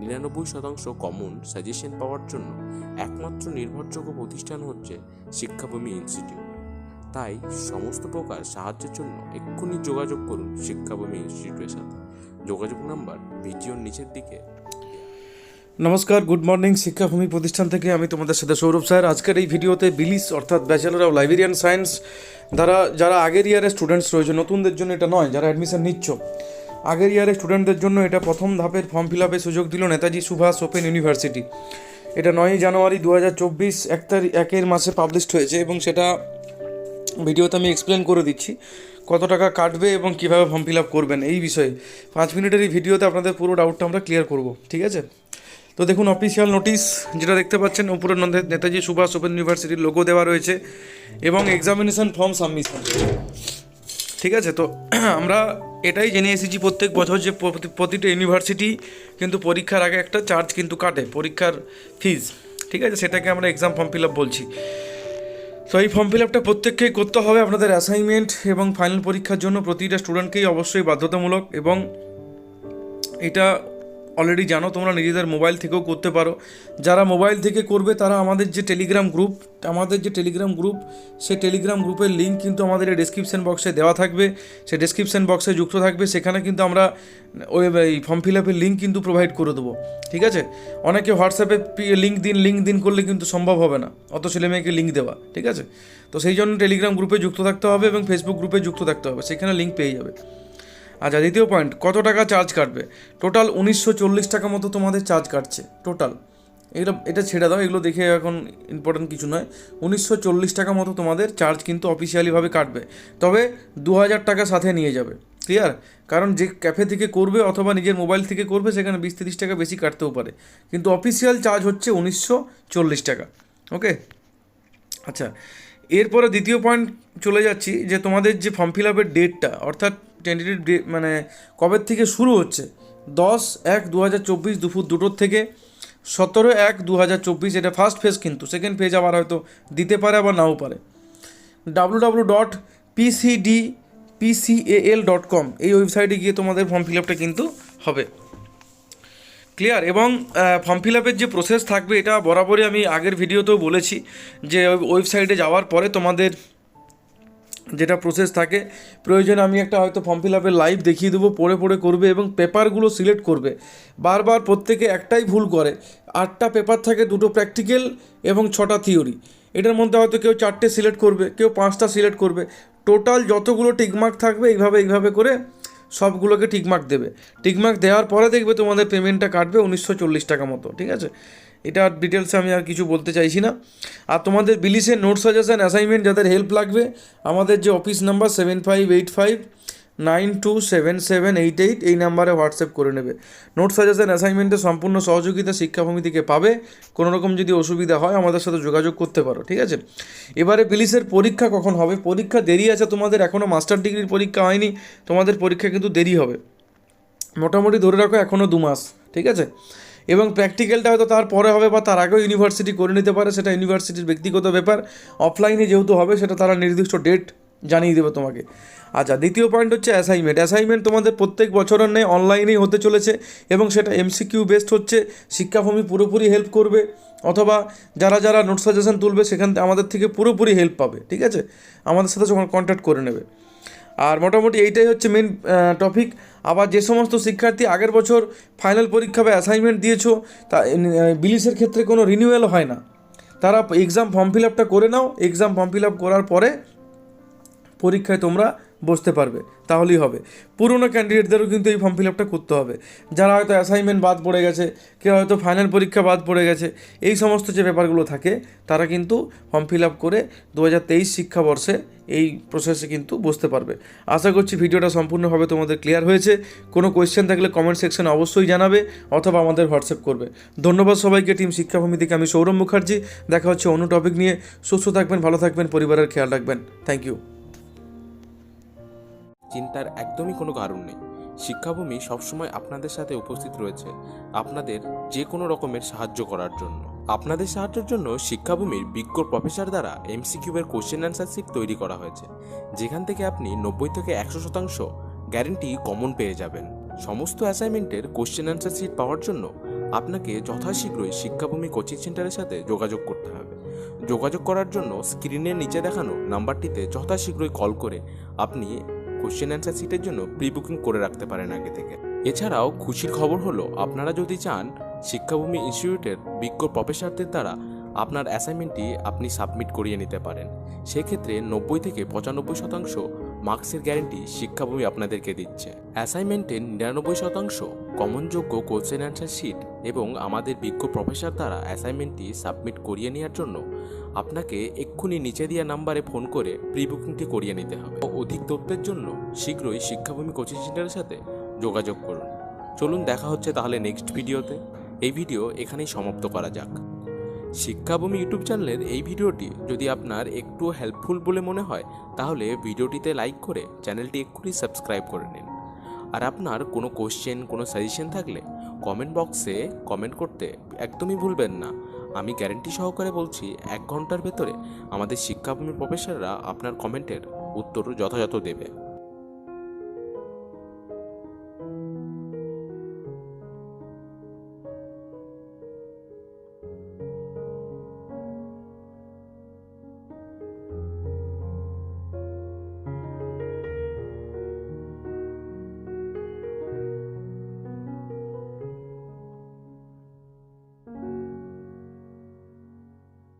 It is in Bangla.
নিরানব্বই শতাংশ কমন সাজেশন পাওয়ার জন্য একমাত্র নির্ভরযোগ্য প্রতিষ্ঠান হচ্ছে শিক্ষাভূমি ইনস্টিটিউট তাই সমস্ত প্রকার সাহায্যের জন্য এক্ষুনি যোগাযোগ করুন শিক্ষাভূমি ইনস্টিটিউটের সাথে। যোগাযোগ নাম্বার ভিডিওর নিচের দিকে। নমস্কার গুড মর্নিং শিক্ষাভূমি প্রতিষ্ঠান থেকে আমি তোমাদের সাথে সৌরভ স্যার। আজকের এই ভিডিওতে বিলিস অর্থাৎ ব্যাচেলর অফ লাইব্রেরিয়ান সায়েন্স দ্বারা যারা আগের ইয়ারের স্টুডেন্টস রয়েছে, নতুনদের জন্য এটা নয়, যারা অ্যাডমিশন নিচ্ছ। আগের ইয়ারের স্টুডেন্টদের জন্য এটা প্রথম ধাপের ফর্ম ফিল আপের সুযোগ দিল নেতাজি সুভাষ ওপেন ইউনিভার্সিটি এটা নয়ই জানুয়ারি দু হাজার চব্বিশ, এক তারিখ একের মাসে পাবলিশড হয়েছে এবং সেটা ভিডিওতে আমি এক্সপ্লেন করে দিচ্ছি কত টাকা কাটবে এবং কীভাবে ফর্ম ফিল আপ করবেন এই বিষয়ে। পাঁচ মিনিটের এই ভিডিওতে আপনাদের পুরো ডাউটটা আমরা ক্লিয়ার করব, ঠিক আছে? তো দেখুন অফিসিয়াল নোটিশ যেটা দেখতে পাচ্ছেন, উপরে নন্দে- নেতাজি সুভাষ ওপেন ইউনিভার্সিটির লোগো দেওয়া রয়েছে এবং এক্সামিনেশন ফর্ম সাবমিশন ঠিক আছে? তো আমরা এটাই জেনে এসেছি প্রত্যেক বছর যে প্রতি- প্রতিটা ইউনিভার্সিটি কিন্তু পরীক্ষার আগে একটা চার্জ কিন্তু কাটে, পরীক্ষার ফিজ ঠিক আছে? সেটাকে আমরা এক্সাম ফর্ম ফিল আপ বলছি। তো এই ফর্ম ফিল আপটা প্রত্যেককেই করতে হবে আপনাদের অ্যাসাইনমেন্ট এবং ফাইনাল পরীক্ষার জন্য। প্রতিটা স্টুডেন্টকেই অবশ্যই বাধ্যতামূলক এবং এটা অলরেডি জানো, তোমরা নিজেদের মোবাইল থেকেও করতে পারো। যারা মোবাইল থেকে করবে, তারা আমাদের যে টেলিগ্রাম গ্রুপ আমাদের যে টেলিগ্রাম গ্রুপ সে টেলিগ্রাম গ্রুপের লিঙ্ক কিন্তু আমাদের এই ডেসক্রিপশন বক্সে দেওয়া থাকবে। সে ডেসক্রিপশন বক্সে যুক্ত থাকবে, সেখানে কিন্তু আমরা ওই ফর্ম ফিল আপের লিঙ্ক কিন্তু প্রোভাইড করে দেবো। ঠিক আছে? অনেকে হোয়াটসঅ্যাপে লিঙ্ক দিন লিঙ্ক দিন করলে কিন্তু সম্ভব হবে না। অত ছেলে মেয়েকে লিঙ্ক দেওয়া, ঠিক আছে? তো সেই জন্য টেলিগ্রাম গ্রুপে যুক্ত থাকতে হবে এবং ফেসবুক গ্রুপে যুক্ত থাকতে হবে। সেখানে লিঙ্ক পেয়ে যাবে। আচ্ছা দ্বিতীয় পয়েন্ট কত টাকা চার্জ কাটবে? টোটাল উনিশশো চল্লিশ টাকা মতো তোমাদের চার্জ কাটছে টোটাল এগুলো, এটা ছেড়ে দাও, এগুলো দেখে এখন ইম্পর্টেন্ট কিছু নয়। উনিশশো চল্লিশ টাকা মতো তোমাদের চার্জ কিন্তু অফিসিয়ালিভাবে কাটবে। তবে দু হাজার টাকা সাথে নিয়ে যাবে ক্লিয়ার কারণ যে ক্যাফে থেকে করবে অথবা নিজের মোবাইল থেকে করবে, সেখানে বিশ তিরিশ টাকা বেশি কাটতেও পারে। কিন্তু অফিসিয়াল চার্জ হচ্ছে উনিশশো চল্লিশ টাকা ওকে আচ্ছা এরপরে দ্বিতীয় পয়েন্ট চলে যাচ্ছি, যে তোমাদের যে ফর্ম ফিল আপের ডেটটা অর্থাৎ টেন্টেটিভ মানে কবের থেকে শুরু হচ্ছে? দশ এক দু হাজার চব্বিশ দুপুর দুটোর থেকে, সতেরো এক দু হাজার চব্বিশ এটা ফার্স্ট ফেজ কিন্তু সেকেন্ড ফেজ আবার হয়তো দিতে পারে আবার নাও পারে। W W dot P C D P C L dot com এই ওয়েবসাইটে গিয়ে তোমাদের ফর্ম ফিল আপটা কিন্তু হবে। ক্লিয়ার এবং ফর্ম ফিল আপের যে প্রসেস থাকবে এটা বরাবরই আমি আগের ভিডিওতেও বলেছি যে ওয়েবসাইটে যাওয়ার পরে তোমাদের যেটা প্রসেস থাকে, প্রয়োজনে আমি একটা হয়তো ফর্ম ফিল আপের লাইভ দেখিয়ে দেবো, পড়ে পড়ে করবে এবং পেপারগুলো সিলেক্ট করবে। বারবার প্রত্যেকে একটাই ভুল করে, আটটা পেপার থাকে, দুটো প্র্যাকটিক্যাল এবং ছটা থিওরি এটার মধ্যে হয়তো কেউ চারটে সিলেক্ট করবে, কেউ পাঁচটা সিলেক্ট করবে। টোটাল যতগুলো টিকমার্ক থাকবে, এইভাবে এইভাবে করে সবগুলোকে টিকমার্ক দেবে। টিকমার্ক দেওয়ার পরে দেখবে তোমাদের পেমেন্টটা কাটবে উনিশশো চল্লিশ টাকা মতো, ঠিক আছে? এটা ডিটেলসে আমি আর কিছু বলতে চাইছি না। আর তোমাদের বিলিসের নোট সাজেশন অ্যাসাইনমেন্ট যাদের হেল্প লাগবে, আমাদের যে office number seven five eight five nine two seven seven eight eight এই নাম্বারে হোয়াটসঅ্যাপ করে নেবে। নোট সাজেশন অ্যাসাইনমেন্টের সম্পূর্ণ সহযোগিতা শিক্ষাভূমি থেকে পাবে। কোনো রকম যদি অসুবিধা হয়, আমাদের সাথে যোগাযোগ করতে পারো, ঠিক আছে? এবারে বিলিসের পরীক্ষা কখন হবে? পরীক্ষা দেরি আছে তোমাদের এখনও মাস্টার ডিগ্রির পরীক্ষা হয়নি। তোমাদের পরীক্ষা কিন্তু দেরি হবে। মোটামুটি ধরে রাখো এখনও দু মাস, ঠিক আছে? এবং প্র্যাকটিক্যালটা হয়তো তার পরে হবে বা তার আগেও ইউনিভার্সিটি করে নিতে পারে, সেটা ইউনিভার্সিটির ব্যক্তিগত ব্যাপার। অফলাইনে যেহেতু হবে, সেটা তারা নির্দিষ্ট ডেট জানিয়ে দেবে তোমাকে। আচ্ছা দ্বিতীয় পয়েন্ট হচ্ছে অ্যাসাইনমেন্ট অ্যাসাইনমেন্ট তোমাদের প্রত্যেক বছরের নেই অনলাইনেই হতে চলেছে এবং সেটা এমসিকিউ বেসড হচ্ছে। শিক্ষাভূমি পুরোপুরি হেল্প করবে, অথবা যারা যারা নোট সাজেশন তুলবে, সেখান আমাদের থেকে পুরোপুরি হেল্প পাবে, ঠিক আছে? আমাদের সাথে যখন কন্ট্যাক্ট করে নেবে। আর মোটামুটি এইটাই হচ্ছে মেন টপিক আবার যে সমস্ত শিক্ষার্থী আগের বছর ফাইনাল পরীক্ষা বা অ্যাসাইনমেন্ট দিয়েছ, তা বিলিশের ক্ষেত্রে কোনো রিনিউয়াল হয় না। তারা এক্সাম ফর্ম ফিল আপটা করে নাও। এক্সাম ফর্ম ফিল আপ করার পরে পরীক্ষায় তোমরা বসতে পারবে, তাহলেই হবে। পুরোনো ক্যান্ডিডেটদেরও কিন্তু এই ফর্ম ফিল আপটা করতে হবে। যারা হয়তো অ্যাসাইনমেন্ট বাদ পড়ে গেছে, কেউ হয়তো ফাইনাল পরীক্ষা বাদ পড়ে গেছে, এই সমস্ত যে ব্যাপারগুলো থাকে, তারা কিন্তু ফর্ম ফিল আপ করে দু হাজার তেইশ শিক্ষাবর্ষে এই প্রসেসে কিন্তু বসতে পারবে। আশা করছি ভিডিওটা সম্পূর্ণভাবে তোমাদের ক্লিয়ার হয়েছে। কোনো কোয়েশ্চেন থাকলে কমেন্ট সেকশনে অবশ্যই জানাবে, অথবা আমাদের হোয়াটসঅ্যাপ করবে। ধন্যবাদ সবাইকে টিম শিক্ষাভূমি থেকে আমি সৌরভ মুখার্জি। দেখা হচ্ছে অন্য টপিক নিয়ে। সুস্থ থাকবেন, ভালো থাকবেন, পরিবারের খেয়াল রাখবেন। থ্যাংক ইউ চিন্তার একদমই কোনো কারণ নেই। শিক্ষাভূমি সবসময় আপনাদের সাথে উপস্থিত রয়েছে, আপনাদের যে কোনো রকমের সাহায্য করার জন্য। আপনাদের সাহায্যের জন্য শিক্ষাভূমির বিজ্ঞ প্রফেসর দ্বারা এমসিকিউবের কোশ্চেন অ্যান্সার সিট তৈরি করা হয়েছে, যেখান থেকে আপনি নব্বই থেকে একশো শতাংশ গ্যারেন্টি কমন পেয়ে যাবেন। সমস্ত অ্যাসাইনমেন্টের কোশ্চেন অ্যান্সার সিট পাওয়ার জন্য আপনাকে যথাশীঘ্রই শিক্ষাভূমি কোচিং সেন্টারের সাথে যোগাযোগ করতে হবে। যোগাযোগ করার জন্য স্ক্রিনের নিচে দেখানো নাম্বারটিতে যথাশীঘ্রই কল করে আপনি কোশ্চেন অ্যান্সার সিটের জন্য প্রি বুকিং করে রাখতে পারেন আগে থেকে। এছাড়াও খুশির খবর হলো, আপনারা যদি চান, শিক্ষাভূমি ইনস্টিটিউটের বিজ্ঞ প্রফেসরদের দ্বারা আপনার অ্যাসাইনমেন্টটি আপনি সাবমিট করিয়ে নিতে পারেন। সেক্ষেত্রে নব্বই থেকে পঁচানব্বই শতাংশ মার্কসের গ্যারেন্টি শিক্ষাভূমি আপনাদেরকে দিচ্ছে। অ্যাসাইনমেন্টের নিরানব্বই শতাংশ কমনযোগ্য কোশ্চেন অ্যান্সার শিট এবং আমাদের বিজ্ঞ প্রফেসর দ্বারা অ্যাসাইনমেন্টটি সাবমিট করিয়ে নেওয়ার জন্য আপনাকে এক্ষুনি নিচে দেওয়া নাম্বারে ফোন করে প্রি বুকিংটি করিয়ে নিতে হবে। অধিক তথ্যের জন্য শীঘ্রই শিক্ষাভূমি কোচিং সেন্টারের সাথে যোগাযোগ করুন। চলুন দেখা হচ্ছে তাহলে নেক্সট ভিডিওতে। এই ভিডিও এখানেই সমাপ্ত করা যাক। শিক্ষাভূমি ইউটিউব চ্যানেলের এই ভিডিওটি যদি আপনার একটু হেল্পফুল বলে মনে হয়, তাহলে ভিডিওটিতে লাইক করে চ্যানেলটি এক্ষুনি সাবস্ক্রাইব করে নিন। আর আপনার কোনো কোশ্চেন কোনো সাজেশন থাকলে কমেন্ট বক্সে কমেন্ট করতে একদমই ভুলবেন না। আমি গ্যারেন্টি সহকারে বলছি, এক ঘণ্টার ভেতরে আমাদের শিক্ষাভূমি প্রফেসররা আপনার কমেন্টের উত্তর যথাযথ দেবে।